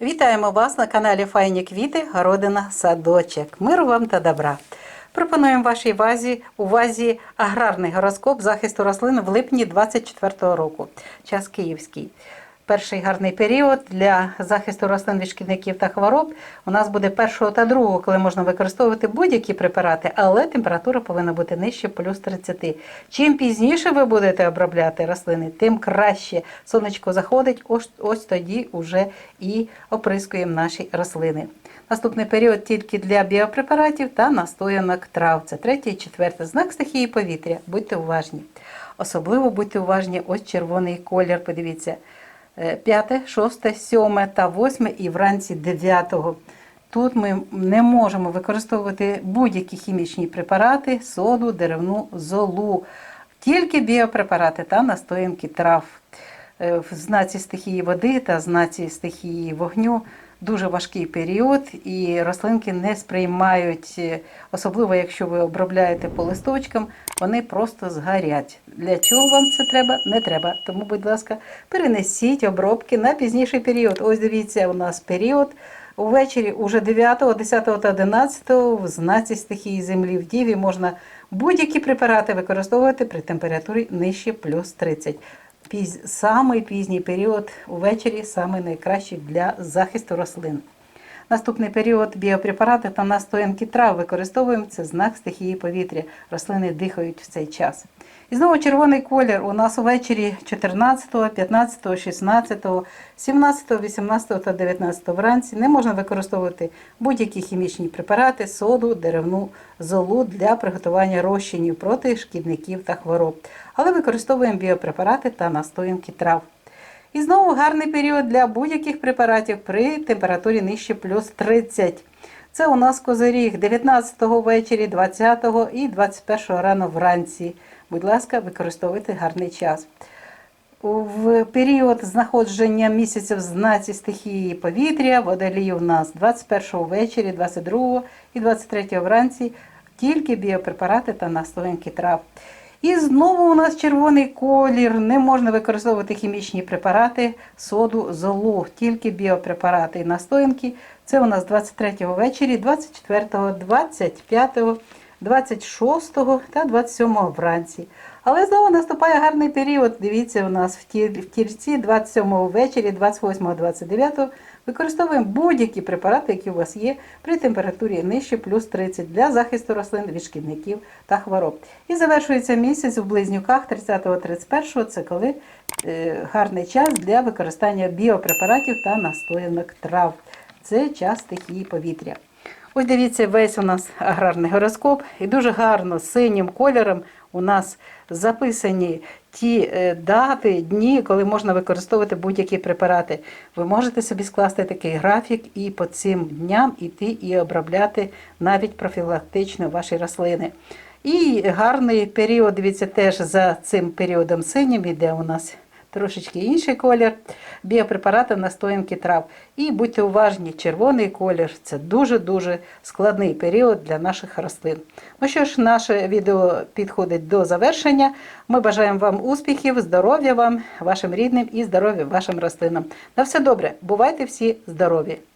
Вітаємо вас на каналі Файні квіти, городина, садочок. Миру вам та добра. Пропонуємо вашій вазі, увазі аграрний гороскоп захисту рослин в липні 2024 року. Час київський. Перший гарний період для захисту рослин від шкідників та хвороб у нас буде першого та другого, коли можна використовувати будь-які препарати, але температура повинна бути нижче плюс 30. Чим пізніше ви будете обробляти рослини, тим краще сонечко заходить, ось, ось тоді вже і оприскуємо наші рослини. Наступний період тільки для біопрепаратів та настоянок трав. Це третій і четвертий знак стихії повітря. Будьте уважні. Особливо будьте уважні, ось червоний колір. Подивіться. Е, П'яте, шосте, сьоме та восьме і вранці дев'ятого. Тут ми не можемо використовувати будь-які хімічні препарати, соду, деревну золу, тільки біопрепарати та настоянки трав. Е, В знаці стихії води та знаці стихії вогню дуже важкий період, і рослинки не сприймають, е, особливо якщо ви обробляєте по листочкам, вони просто згорять. Для чого вам це треба? Не треба. Тому, будь ласка, перенесіть обробки на пізніший період. Ось дивіться, у нас період. Увечері уже 9, 10 та 11 в знаці стихії землі в Діві можна будь-які препарати використовувати при температурі нижче плюс 30. Піз... Самий пізній період увечері саме найкращий для захисту рослин. Наступний період біопрепарати та настоянки трав використовуємо. Це знак стихії повітря. Рослини дихають в цей час. І знову червоний колір у нас увечері 14, 15, 16, 17, 18 та 19 вранці не можна використовувати будь-які хімічні препарати, соду, деревну золу для приготування розчинів проти шкідників та хвороб. Але використовуємо біопрепарати та настоянки трав. І знову гарний період для будь-яких препаратів при температурі нижче плюс 30. Це у нас козиріг 19-го ввечері, 20-го і 21-го рано вранці. Будь ласка, використовуйте гарний час. В період знаходження місяця в знаці стихії повітря, водолії у нас 21-го ввечері, 22-го і 23-го вранці тільки біопрепарати та настоянки трав. І знову у нас червоний колір. Не можна використовувати хімічні препарати, соду, золу, тільки біопрепарати і настоянки. Це у нас 23-го ввечері, 24-го, 25-го, 26-го та 27-го вранці. Але знову наступає гарний період. Дивіться, у нас в ті- в тільці 27-го ввечері, 28-го, 29-го використовуємо будь-які препарати, які у вас є при температурі нижче плюс 30 для захисту рослин від шкідників та хвороб. І завершується місяць у близнюках 30-31, це коли е, гарний час для використання біопрепаратів та настоянок трав. Це час стихії повітря. Ось дивіться, весь у нас аграрний гороскоп, і дуже гарно синім кольором у нас записані ті е, дати, дні, коли можна використовувати будь-які препарати. Ви можете собі скласти такий графік і по цим дням іти і обробляти навіть профілактично ваші рослини. І гарний період, дивіться, теж за цим періодом синім іде у нас трошечки інший колір, біопрепарату настоянки трав. І будьте уважні, червоний колір це дуже-дуже складний період для наших рослин. Ну що ж, наше відео підходить до завершення. Ми бажаємо вам успіхів, здоров'я вам, вашим рідним і здоров'я вашим рослинам. На все добре, бувайте всі здорові!